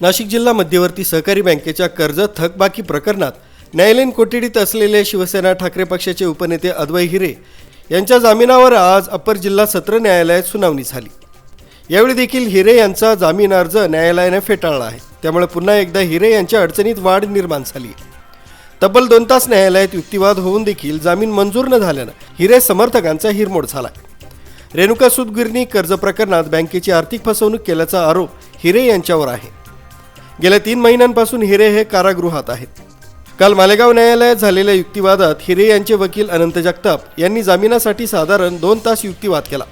नाशिक जिल्हा मध्यवर्ती सहकारी बँकेच्या कर्ज थकबाकी प्रकरणात न्यायालयीन कोठडीत असलेले शिवसेना ठाकरे पक्षाचे उपनेते अद्वय हिरे यांच्या जामिनावर आज अप्पर जिल्हा सत्र न्यायालयात सुनावणी झाली. यावेळी देखील हिरे यांचा जामीन अर्ज न्यायालयाने फेटाळला आहे. त्यामुळे पुन्हा एकदा हिरे यांच्या अडचणीत वाढ निर्माण झाली. तब्बल दोन तास न्यायालयात युक्तिवाद होऊन देखील जामीन मंजूर न झाल्यानं हिरे समर्थकांचा हिरमोड झाला. रेणुका सुदगिरणी कर्ज प्रकरणात बँकेची आर्थिक फसवणूक केल्याचा आरोप हिरे यांच्यावर आहे. गेल्या तीन महिन्यांपासून हिरे हे कारागृहात आहेत. काल मालेगाव न्यायालयात झालेल्या युक्तिवादात हिरे यांचे वकील अनंत जगताप यांनी जामिनासाठी साधारण दोन तास युक्तिवाद केला.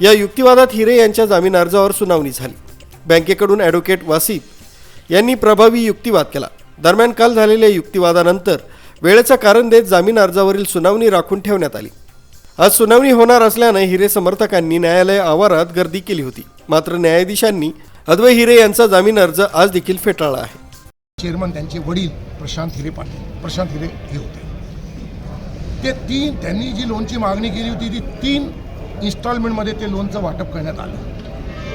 या युक्तिवादात हिरे यांच्या जामीन अर्जावर सुनावणी झाली. बँकेकडून ॲडव्होकेट वासिफ यांनी प्रभावी युक्तिवाद केला. दरम्यान काल झालेल्या युक्तिवादानंतर वेळेचं कारण देत जामीन अर्जावरील सुनावणी राखून ठेवण्यात आली. आज सुनावणी होणार असल्यानं हिरे समर्थकांनी न्यायालय आवारात गर्दी केली होती. मात्र न्यायाधीशांनी अद्वै हिरे यांचा जामीन अर्ज आज देखील फेटाळला आहे. चेअरमन त्यांचे वडील प्रशांत हिरे पाटील प्रशांत हिरे हे होते. ते तीन त्यांनी जी लोनची मागणी केली होती ती तीन इन्स्टॉलमेंटमध्ये ते लोनचं वाटप करण्यात आलं.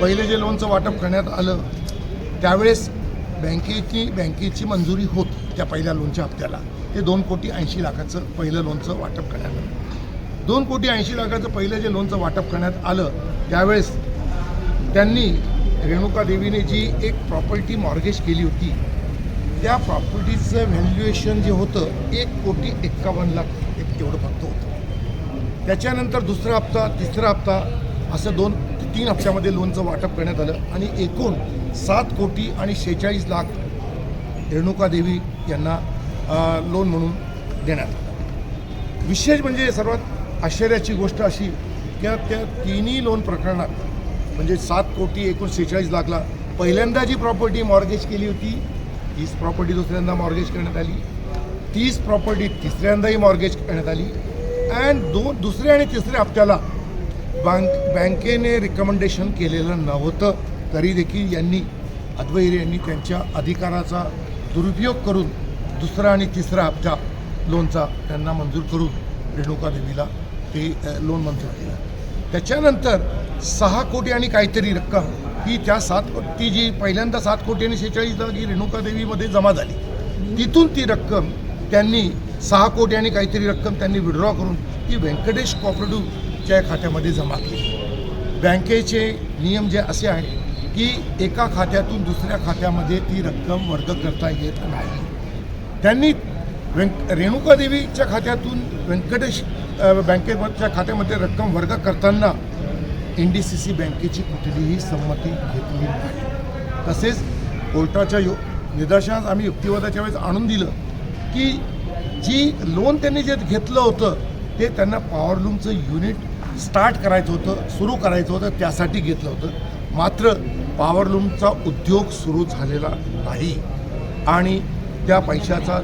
पहिले जे लोनचं वाटप करण्यात आलं त्यावेळेस बँकेची बँकेची मंजुरी होत त्या पहिल्या लोनच्या हप्त्याला. ते दोन कोटी ऐंशी लाखाचं पहिलं लोनचं वाटप करण्यात आलं. दोन कोटी ऐंशी लाखाचं पहिलं जे लोनचं वाटप करण्यात आलं त्यावेळेस त्यांनी रेणुका देवीने जी एक प्रॉपर्टी मॉर्गेज केली होती त्या प्रॉपर्टीचं व्हॅल्युएशन जे होतं एक कोटी एक्कावन्न लाख एक तेवढं फक्त होतं. त्याच्यानंतर दुसरा हप्ता तिसरा हप्ता असं दोन तीन हप्त्यामध्ये लोनचं वाटप करण्यात आलं आणि एकूण सात कोटी आणि शेहेचाळीस लाख रेणुका देवी यांना लोन म्हणून देण्यात आलं. विशेष म्हणजे सर्वात आश्चर्याची गोष्ट अशी की त्या तिन्ही लोन प्रकरणात म्हणजे सात कोटी एकूण सेहेचाळीस लाखला. पहिल्यांदा जी प्रॉपर्टी मॉर्गेज केली होती तीच प्रॉपर्टी दुसऱ्यांदा मॉर्गेज करण्यात आली. तीच प्रॉपर्टी तिसऱ्यांदाही मॉर्गेज करण्यात आली. अँड दोन दुसऱ्या आणि तिसऱ्या हप्त्याला बँक बँकेने रिकमेंडेशन केलेलं नव्हतं. तरी देखील यांनी अद्वैरे यांनी त्यांच्या अधिकाराचा दुरुपयोग करून दुसरा आणि तिसरा हप्ता लोनचा त्यांना मंजूर करून रेणुका देवीला ते लोन मंजूर केलं. त्याच्यानंतर सहा कोटी आणि काहीतरी रक्कम ही त्या सात ती जी पहिल्यांदा सात कोटी आणि शेहेचाळीसला जी ही जमा झाली तिथून ती रक्कम त्यांनी सहा कोटी आणि काहीतरी रक्कम त्यांनी विड्रॉ करून ती व्यंकटेश कॉपरेटिव्हच्या खात्यामध्ये जमा केली. बँकेचे नियम जे असे आहेत की एका खात्यातून दुसऱ्या खात्यामध्ये ती रक्कम वर्ग करता येत नाही. त्यांनी व्यंक रेणुकादेवीच्या खात्यातून व्यंकटेश बँकेच्या खात्यामध्ये रक्कम वर्ग करताना एन डी सी सी बँकेची कुठलीही संमती घेतली नाही. तसेच कोर्टाच्या यो निदर्शनास आम्ही युक्तिवादाच्या वेळेस आणून दिलं की जी लोन त्यांनी जे घेतलं होतं ते त्यांना पॉवरलूमचं युनिट स्टार्ट करायचं होतं सुरू करायचं होतं त्यासाठी घेतलं होतं. मात्र पॉवरलूमचा उद्योग सुरू झालेला नाही. आणि त्या पैशाचा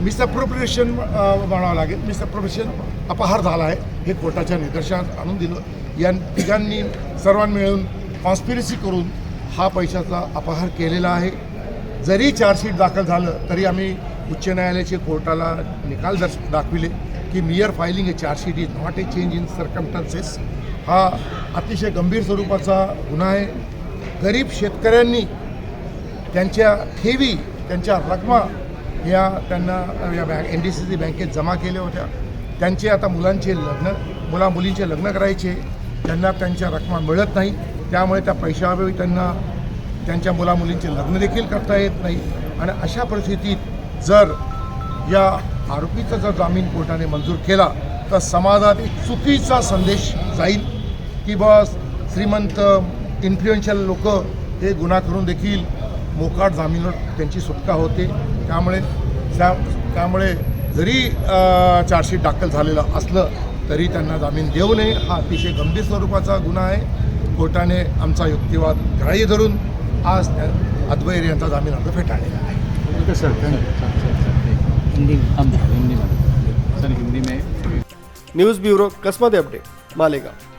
मिसअप्रोप्रिएशन म्हणावं लागेल मिसअप्रोप्रिएशन अपहार झाला आहे. हे कोर्टाच्या निदर्शनात आणून दिलं. या तिघांनी सर्वांनी मिळून कॉन्स्पिरसी करून हा पैशाचा अपहार केलेला आहे. जरी चार्जशीट दाखल झालं तरी आम्ही उच्च न्यायालयाचे कोर्टाला निकाल दर्श दाखविले की mere filing a chargesheet is not a change in circumstances हा अतिशय गंभीर स्वरूपाचा गुन्हा आहे. गरीब शेतकऱ्यांनी त्यांच्या ठेवी त्यांच्या रकमा या त्यांना या bank N D C C बँकेत जमा केल्या होत्या. त्यांचे आता मुलांचे लग्न मुला मुलींचे लग्न करायचे. त्यांना त्यांच्या रकमा मिळत नाही. त्यामुळे त्या पैशाअभावी त्यांना त्यांच्या मुलामुलींचे लग्न देखील करता येत नाही. आणि अशा परिस्थितीत जर या आरोपीचा जर जामीन कोर्टाने मंजूर केला तर समाजात एक चुकीचा संदेश जाईल की बस श्रीमंत इन्फ्लुएन्शियल लोक हे गुन्हा करून देखील मोकाट जामीनवर त्यांची सुटका होते. त्यामुळे त्या त्यामुळे जरी चार्जशीट दाखल झालेलं असलं तरी त्यांना जामीन देऊ नये. हा अतिशय गंभीर स्वरूपाचा गुन्हा आहे. कोर्टाने आमचा युक्तिवाद ग्राह्य धरून आज त्या अद्वैर यांचा जामीन अर्ज फेटाळलेला आहे. Okay sir. हिंदी हम हिंदी में सर हिंदी में न्यूज ब्युरो कसमध्ये अपडेट मालेगाव.